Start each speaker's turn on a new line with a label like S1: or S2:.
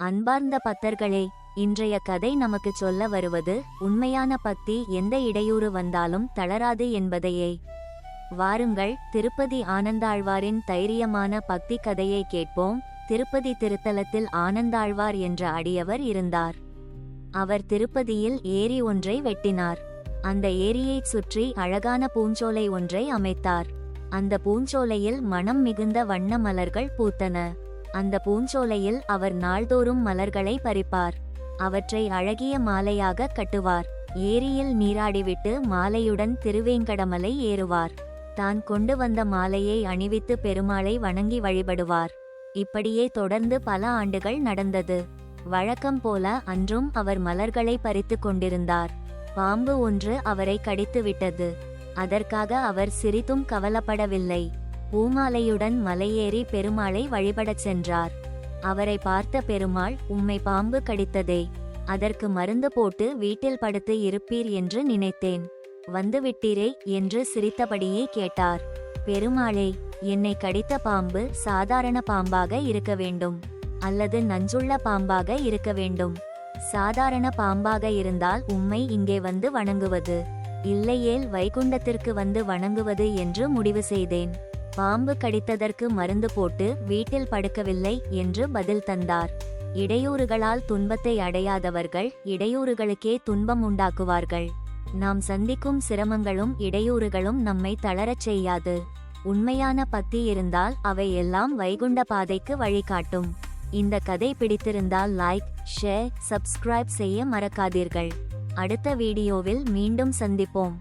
S1: அன்பார்ந்த பக்தர்களே இன்றைய கதை நமக்கு சொல்ல வருவது உண்மையான பக்தி எந்த இடையூறு வந்தாலும் தளராது என்பதையே. வாருங்கள் திருப்பதி ஆனந்தாழ்வாரின் தைரியமான பக்தி கதையை கேட்போம். திருப்பதி திருத்தலத்தில் ஆனந்தாழ்வார் என்ற அடியவர் இருந்தார். அவர் திருப்பதியில் ஏரி ஒன்றை வெட்டினார். அந்த ஏரியைச் சுற்றி அழகான பூஞ்சோலை ஒன்றை அமைத்தார். அந்த பூஞ்சோலையில் மனம் மிகுந்த வண்ண மலர்கள் பூத்தன. அந்த பூஞ்சோலையில் அவர் நாள்தோறும் மலர்களை பறிப்பார். அவற்றை அழகிய மாலையாக கட்டுவார். ஏரியில் நீராடிவிட்டு மாலையுடன் திருவேங்கடமலை ஏறுவார். தான் கொண்டு வந்த மாலையை அணிவித்து பெருமாளை வணங்கி வழிபடுவார். இப்படியே தொடர்ந்து பல ஆண்டுகள் நடந்தது. வழக்கம் போல அன்றும் அவர் மலர்களை பறித்து கொண்டிருந்தார். பாம்பு ஒன்று அவரை கடித்து விட்டது அதற்காக அவர் சிறிதும் கவலைப்படவில்லை. பூமாலையுடன் மலையேறி பெருமாளை வழிபடச் சென்றார். அவரை பார்த்த பெருமாள் உம்மை பாம்பு கடித்ததே அதற்கு மருந்து போட்டு வீட்டில் படுத்து இருப்பீர் என்று நினைத்தேன். வந்துவிட்டீரே என்று சிரித்தபடியே கேட்டார். பெருமாளே என்னை கடித்த பாம்பு சாதாரண பாம்பாக இருக்க வேண்டும் அல்லது நஞ்சுள்ள பாம்பாக இருக்க வேண்டும். சாதாரண பாம்பாக இருந்தால் உம்மை இங்கே வந்து வணங்குவது இல்லையேல் வைகுண்டத்திற்கு வந்து வணங்குவது என்று முடிவு செய்தேன். பாம்பு கடித்ததற்கு மருந்து போட்டு வீட்டில் படுக்கவில்லை என்று பதில் தந்தார். இடையூறுகளால் துன்பத்தை அடையாதவர்கள் இடையூறுகளுக்கே துன்பம் உண்டாக்குவார்கள். நாம் சந்திக்கும் சிரமங்களும் இடையூறுகளும் நம்மை தளரச் செய்யாது. உண்மையான பக்தி இருந்தால் அவை எல்லாம் வைகுண்ட பாதைக்கு வழிகாட்டும். இந்த கதை பிடித்திருந்தால் லைக் ஷேர் சப்ஸ்கிரைப் செய்ய மறக்காதீர்கள். அடுத்த வீடியோவில் மீண்டும் சந்திப்போம்.